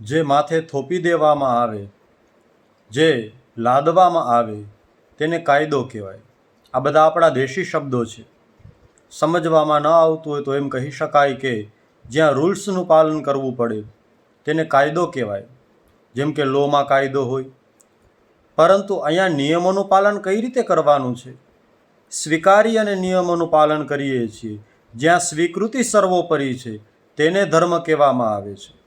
જે માથે થોપી દેવામાં આવે, જે લાદવામાં આવે, તેને કાયદો કહેવાય. આ બધા આપણા દેશી શબ્દો છે. સમજવામાં ન આવતું હોય તો એમ કહી શકાય કે જ્યાં રૂલ્સનું પાલન કરવું પડે, તેને કાયદો કહેવાય. જેમ કે લોમાં કાયદો હોય. પરંતુ અહીંયા નિયમોનું પાલન કઈ રીતે કરવાનું છે? સ્વીકારી અને નિયમોનું પાલન કરીએ છીએ. જ્યાં સ્વીકૃતિ સર્વોપરી છે, તેને ધર્મ કહેવામાં આવે છે.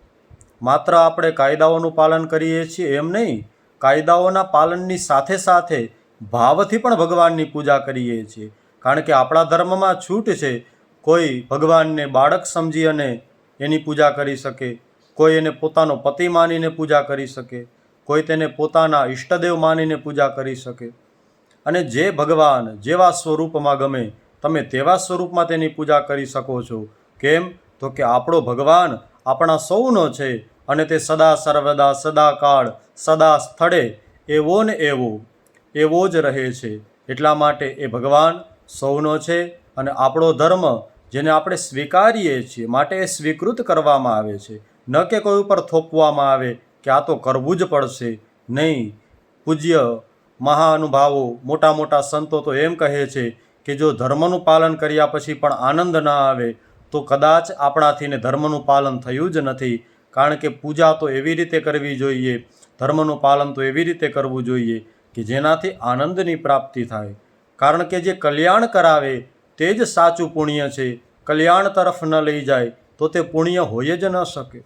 માત્ર આપણે કાયદાઓનું પાલન કરીએ છીએ એમ નહીં, કાયદાઓના પાલનની સાથે સાથે ભાવથી પણ ભગવાનની પૂજા કરીએ છીએ. કારણ કે આપણા ધર્મમાં છૂટ છે, કોઈ ભગવાનને બાળક સમજી અને એની પૂજા કરી શકે, કોઈ એને પોતાનો પતિ માનીને પૂજા કરી શકે, કોઈ તેને પોતાના ઈષ્ટદેવ માનીને પૂજા કરી શકે. અને જે ભગવાન જેવા સ્વરૂપમાં ગમે, તમે તેવા સ્વરૂપમાં તેની પૂજા કરી શકો છો. કેમ? તો કે આપણો ભગવાન આપણા સૌનો છે અને તે સદા સર્વદા સદાકાળ, સદા સ્થળે એવો ને એવો એવો જ રહે છે. એટલા માટે એ ભગવાન સૌનો છે અને આપણો ધર્મ જેને આપણે સ્વીકારીએ છીએ, માટે એ સ્વીકૃત કરવામાં આવે છે. ન કે કોઈ ઉપર થોપવામાં આવે કે આ તો કરવું જ પડશે. નહીં. પૂજ્ય મહાનુભાવો, મોટા મોટા સંતો તો એમ કહે છે કે જો ધર્મનું પાલન કર્યા પછી પણ આનંદ ન આવે, તો કદાચ આપણાથી ને ધર્મનું પાલન થયું જ નથી. કારણ કે પૂજા તો એવી રીતે કરવી જોઈએ, ધર્મનું પાલન તો એવી રીતે કરવું જોઈએ કે જેનાથી આનંદની પ્રાપ્તિ થાય. કારણ કે જે કલ્યાણ કરાવે તે જ સાચું પુણ્ય છે. કલ્યાણ તરફ ન લઈ જાય તો તે પુણ્ય હોય જ ન શકે.